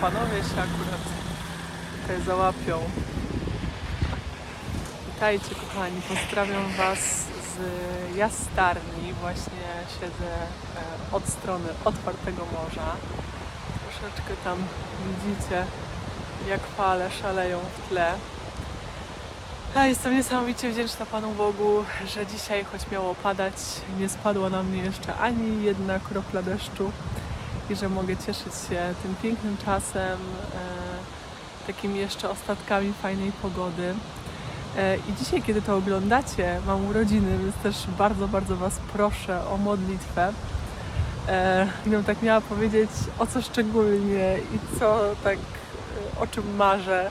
panowie się akurat tutaj załapią. Witajcie kochani, pozdrawiam Was z jastarni. Właśnie siedzę e, od strony otwartego morza. Troszeczkę tam widzicie, jak fale szaleją w tle. A jestem niesamowicie wdzięczna Panu Bogu, że dzisiaj, choć miało padać, nie spadła na mnie jeszcze ani jedna kropla deszczu i że mogę cieszyć się tym pięknym czasem, e, takimi jeszcze ostatkami fajnej pogody. E, I dzisiaj, kiedy to oglądacie, mam urodziny, więc też bardzo, bardzo Was proszę o modlitwę. E, gdybym tak miała powiedzieć, o co szczególnie i co tak, o czym marzę,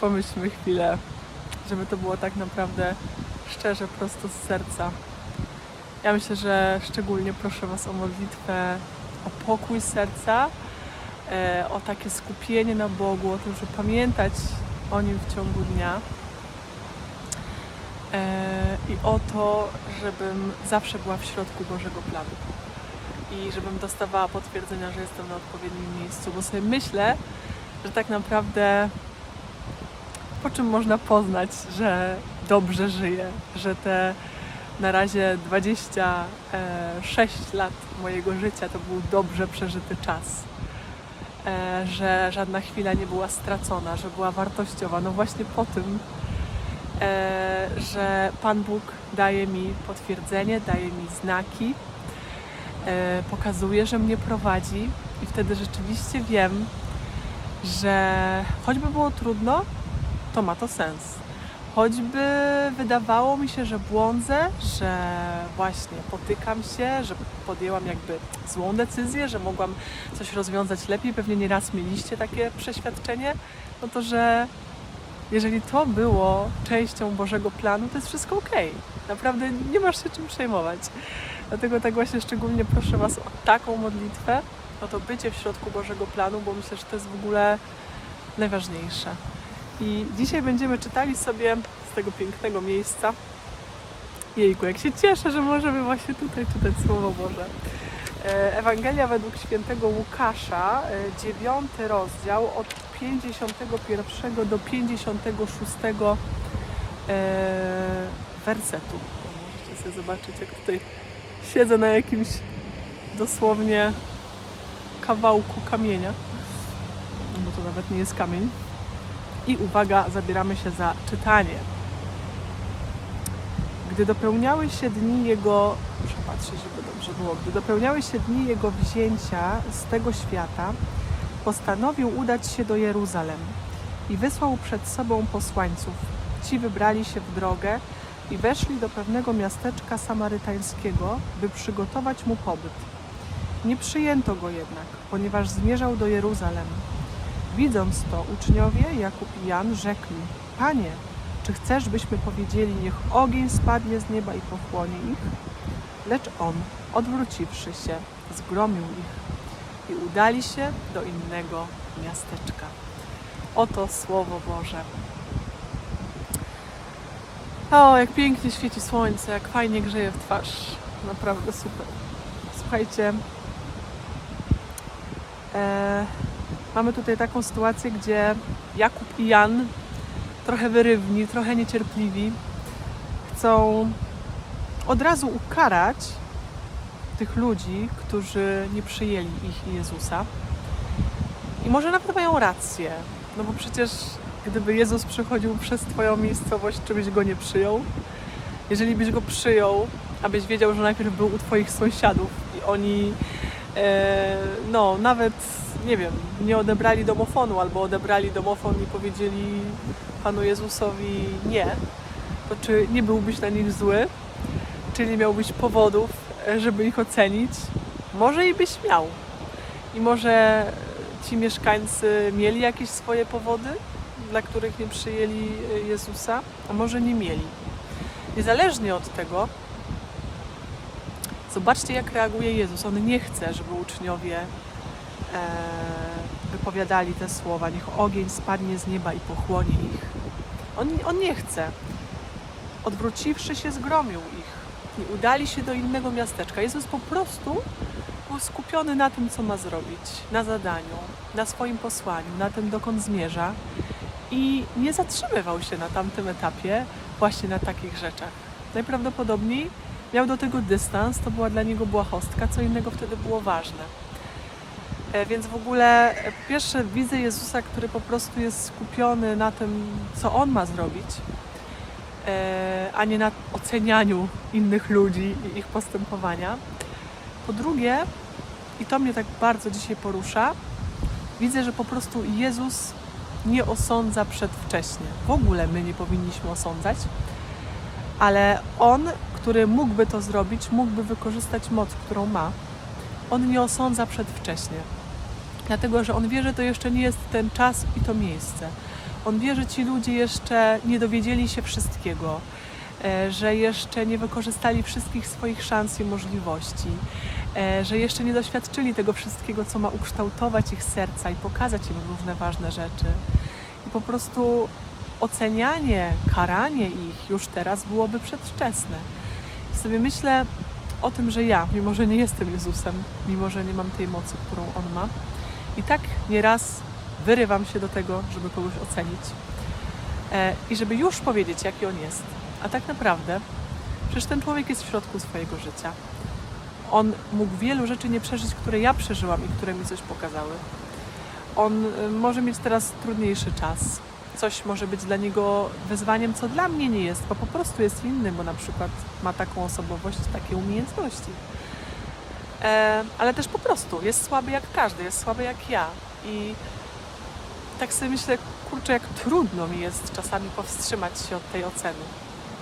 pomyślmy chwilę, żeby to było tak naprawdę szczerze, prosto z serca. Ja myślę, że szczególnie proszę Was o modlitwę, o pokój serca, e, o takie skupienie na Bogu, o tym, żeby pamiętać o Nim w ciągu dnia. E, i o to, żebym zawsze była w środku Bożego planu. I żebym dostawała potwierdzenia, że jestem na odpowiednim miejscu, bo sobie myślę, że tak naprawdę po czym można poznać, że dobrze żyję, że te na razie 26 lat mojego życia to był dobrze przeżyty czas. E, Że żadna chwila nie była stracona, że była wartościowa. No właśnie po tym, e, że Pan Bóg daje mi potwierdzenie, daje mi znaki, e, pokazuje, że mnie prowadzi i wtedy rzeczywiście wiem, że choćby było trudno, to ma to sens. Choćby wydawało mi się, że błądzę, że właśnie potykam się, że podjęłam jakby złą decyzję, że mogłam coś rozwiązać lepiej, pewnie nieraz mieliście takie przeświadczenie, no to że jeżeli to było częścią Bożego planu, to jest wszystko ok. Naprawdę nie masz się czym przejmować. Dlatego tak właśnie szczególnie proszę Was o taką modlitwę, o to bycie w środku Bożego planu, bo myślę, że to jest w ogóle najważniejsze. I dzisiaj będziemy czytali sobie z tego pięknego miejsca. Jejku, jak się cieszę, że możemy właśnie tutaj czytać Słowo Boże. E, Ewangelia według świętego Łukasza, e, dziewiąty rozdział od 51 do 56 e, wersetu. Możecie sobie zobaczyć, jak tutaj siedzę na jakimś dosłownie kawałku kamienia. No bo to nawet nie jest kamień. I uwaga, zabieramy się za czytanie. Gdy dopełniały się dni jego, muszę patrzeć, żeby dobrze było, gdy dopełniały się dni jego wzięcia z tego świata, postanowił udać się do Jeruzalem i wysłał przed sobą posłańców. Ci wybrali się w drogę i weszli do pewnego miasteczka samarytańskiego, by przygotować mu pobyt. Nie przyjęto go jednak, ponieważ zmierzał do Jeruzalem. Widząc to, uczniowie Jakub i Jan rzekli: Panie, czy chcesz, byśmy powiedzieli, niech ogień spadnie z nieba i pochłonie ich? Lecz on, odwróciwszy się, zgromił ich i udali się do innego miasteczka. Oto Słowo Boże. O, jak pięknie świeci słońce, jak fajnie grzeje w twarz. Naprawdę super. Słuchajcie, e, mamy tutaj taką sytuację, gdzie Jakub i Jan, trochę wyrywni, trochę niecierpliwi, chcą od razu ukarać tych ludzi, którzy nie przyjęli ich i Jezusa. I może nawet mają rację, no bo przecież gdyby Jezus przychodził przez Twoją miejscowość, czy byś go nie przyjął? Jeżeli byś go przyjął, abyś wiedział, że najpierw był u Twoich sąsiadów i oni, no, nawet, nie wiem, nie odebrali domofonu albo odebrali domofon i powiedzieli Panu Jezusowi nie, to czy nie byłbyś na nich zły? Czy nie miałbyś powodów, e, żeby ich ocenić? Może i byś miał. I może ci mieszkańcy mieli jakieś swoje powody, dla których nie przyjęli e, Jezusa, a może nie mieli. Niezależnie od tego, zobaczcie, jak reaguje Jezus. On nie chce, żeby uczniowie e, wypowiadali te słowa: Niech ogień spadnie z nieba i pochłonie ich. On, on nie chce. Odwróciwszy się, zgromił ich i udali się do innego miasteczka. Jezus po prostu był skupiony na tym, co ma zrobić, na zadaniu, na swoim posłaniu, na tym, dokąd zmierza i nie zatrzymywał się na tamtym etapie właśnie na takich rzeczach. Najprawdopodobniej miał do tego dystans, to była dla niego błahostka, co innego wtedy było ważne. E, Więc w ogóle e, pierwsze widzę Jezusa, który po prostu jest skupiony na tym, co On ma zrobić, e, a nie na ocenianiu innych ludzi i ich postępowania. Po drugie, i to mnie tak bardzo dzisiaj porusza, widzę, że po prostu Jezus nie osądza przedwcześnie. W ogóle my nie powinniśmy osądzać, ale On, który mógłby to zrobić, mógłby wykorzystać moc, którą ma. On nie osądza przedwcześnie, dlatego że On wie, że to jeszcze nie jest ten czas i to miejsce. On wie, że ci ludzie jeszcze nie dowiedzieli się wszystkiego, e, że jeszcze nie wykorzystali wszystkich swoich szans i możliwości, e, że jeszcze nie doświadczyli tego wszystkiego, co ma ukształtować ich serca i pokazać im różne ważne rzeczy. I po prostu ocenianie, karanie ich już teraz byłoby przedwczesne. I sobie myślę o tym, że ja, mimo że nie jestem Jezusem, mimo że nie mam tej mocy, którą On ma, i tak nieraz wyrywam się do tego, żeby kogoś ocenić e, i żeby już powiedzieć, jaki on jest. A tak naprawdę, przecież ten człowiek jest w środku swojego życia. On mógł wielu rzeczy nie przeżyć, które ja przeżyłam i które mi coś pokazały. On y, może mieć teraz trudniejszy czas. Coś może być dla niego wyzwaniem, co dla mnie nie jest, bo po prostu jest inny, bo na przykład ma taką osobowość, takie umiejętności. E, ale też po prostu jest słaby jak każdy, jest słaby jak ja. I tak sobie myślę, kurczę, jak trudno mi jest czasami powstrzymać się od tej oceny.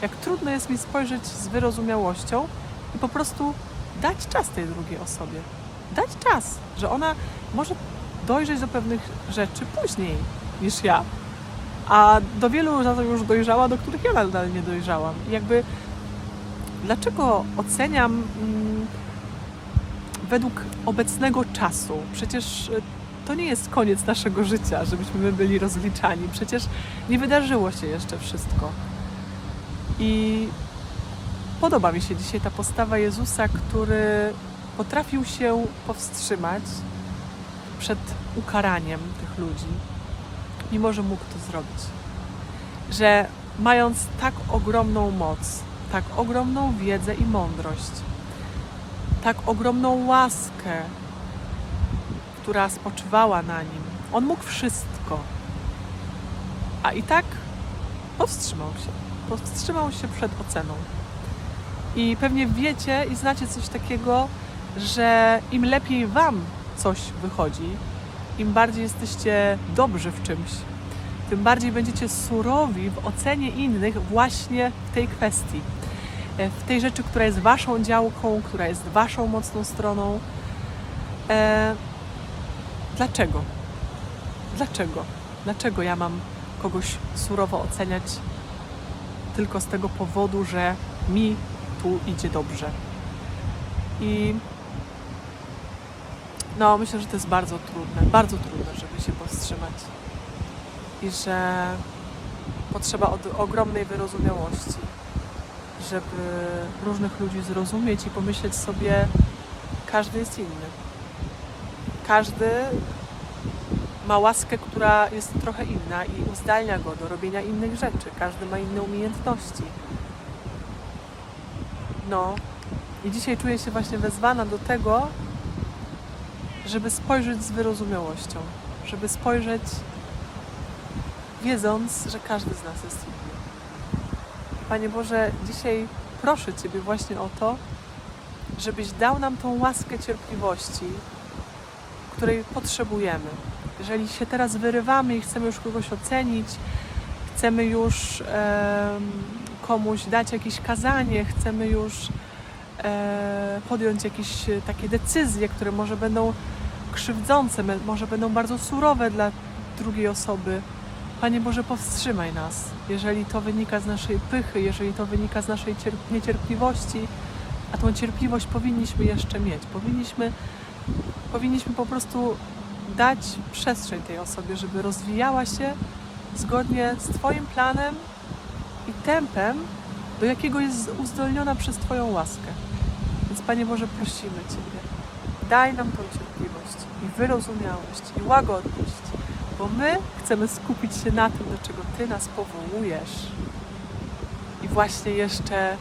Jak trudno jest mi spojrzeć z wyrozumiałością i po prostu dać czas tej drugiej osobie. Dać czas, że ona może dojrzeć do pewnych rzeczy później niż ja. A do wielu za to już dojrzała, do których ja nadal nie dojrzałam. Jakby dlaczego oceniam mm, według obecnego czasu? Przecież y, to nie jest koniec naszego życia, żebyśmy my byli rozliczani. Przecież nie wydarzyło się jeszcze wszystko. I podoba mi się dzisiaj ta postawa Jezusa, który potrafił się powstrzymać przed ukaraniem tych ludzi, mimo że mógł to zrobić. Że mając tak ogromną moc, tak ogromną wiedzę i mądrość, tak ogromną łaskę, która spoczywała na nim, on mógł wszystko. A i tak powstrzymał się. Powstrzymał się przed oceną. I pewnie wiecie i znacie coś takiego, że im lepiej Wam coś wychodzi, im bardziej jesteście dobrzy w czymś, tym bardziej będziecie surowi w ocenie innych właśnie w tej kwestii. E, W tej rzeczy, która jest Waszą działką, która jest Waszą mocną stroną. E, dlaczego? Dlaczego? Dlaczego ja mam kogoś surowo oceniać tylko z tego powodu, że mi tu idzie dobrze? I no, myślę, że to jest bardzo trudne, bardzo trudne, żeby się powstrzymać. I że potrzeba od ogromnej wyrozumiałości, żeby różnych ludzi zrozumieć i pomyśleć sobie, każdy jest inny. Każdy ma łaskę, która jest trochę inna i uzdalnia go do robienia innych rzeczy. Każdy ma inne umiejętności. No, i dzisiaj czuję się właśnie wezwana do tego, żeby spojrzeć z wyrozumiałością, żeby spojrzeć wiedząc, że każdy z nas jest inny. Panie Boże, dzisiaj proszę Ciebie właśnie o to, żebyś dał nam tą łaskę cierpliwości, której potrzebujemy. Jeżeli się teraz wyrywamy i chcemy już kogoś ocenić, chcemy już em, komuś dać jakieś kazanie, chcemy już e, podjąć jakieś e, takie decyzje, które może będą krzywdzące, może będą bardzo surowe dla drugiej osoby. Panie Boże, powstrzymaj nas, jeżeli to wynika z naszej pychy, jeżeli to wynika z naszej cierp- niecierpliwości, a tą cierpliwość powinniśmy jeszcze mieć. Powinniśmy, powinniśmy po prostu dać przestrzeń tej osobie, żeby rozwijała się zgodnie z Twoim planem i tempem, do jakiego jest uzdolniona przez Twoją łaskę. Więc Panie Boże, prosimy Ciebie, daj nam tą cierpliwość i wyrozumiałość i łagodność, bo my chcemy skupić się na tym, do czego Ty nas powołujesz. I właśnie jeszcze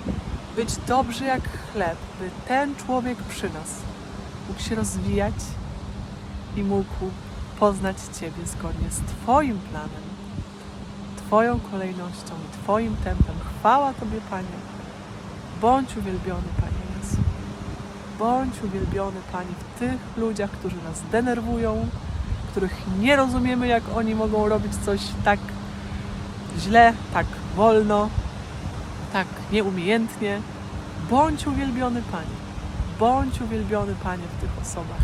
być dobrzy jak chleb, by ten człowiek przy nas mógł się rozwijać i mógł poznać Ciebie zgodnie z Twoim planem, Twoją kolejnością i Twoim tempem. Chwała Tobie, Panie. Bądź uwielbiony, Panie. Bądź uwielbiony, Panie, w tych ludziach, którzy nas denerwują, których nie rozumiemy, jak oni mogą robić coś tak źle, tak wolno, tak nieumiejętnie. Bądź uwielbiony, Panie. Bądź uwielbiony, Panie, w tych osobach.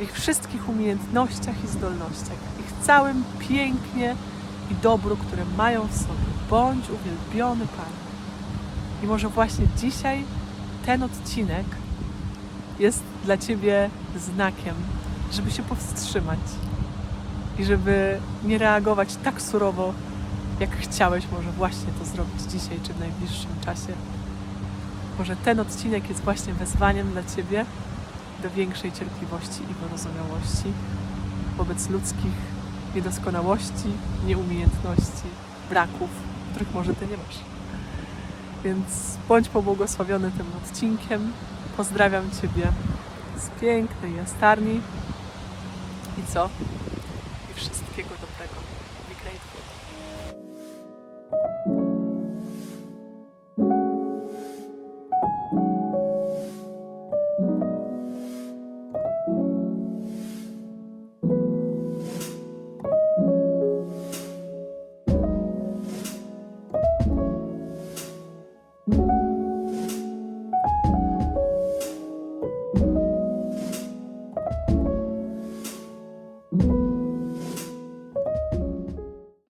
Ich wszystkich umiejętnościach i zdolnościach, ich całym pięknie i dobru, które mają w sobie. Bądź uwielbiony, Panie. I może właśnie dzisiaj ten odcinek jest dla Ciebie znakiem, żeby się powstrzymać i żeby nie reagować tak surowo, jak chciałeś może właśnie to zrobić dzisiaj czy w najbliższym czasie. Może ten odcinek jest właśnie wezwaniem dla Ciebie do większej cierpliwości i wyrozumiałości wobec ludzkich niedoskonałości, nieumiejętności, braków, których może Ty nie masz. Więc bądź pobłogosławiony tym odcinkiem. Pozdrawiam Ciebie z pięknej jastarni. I co?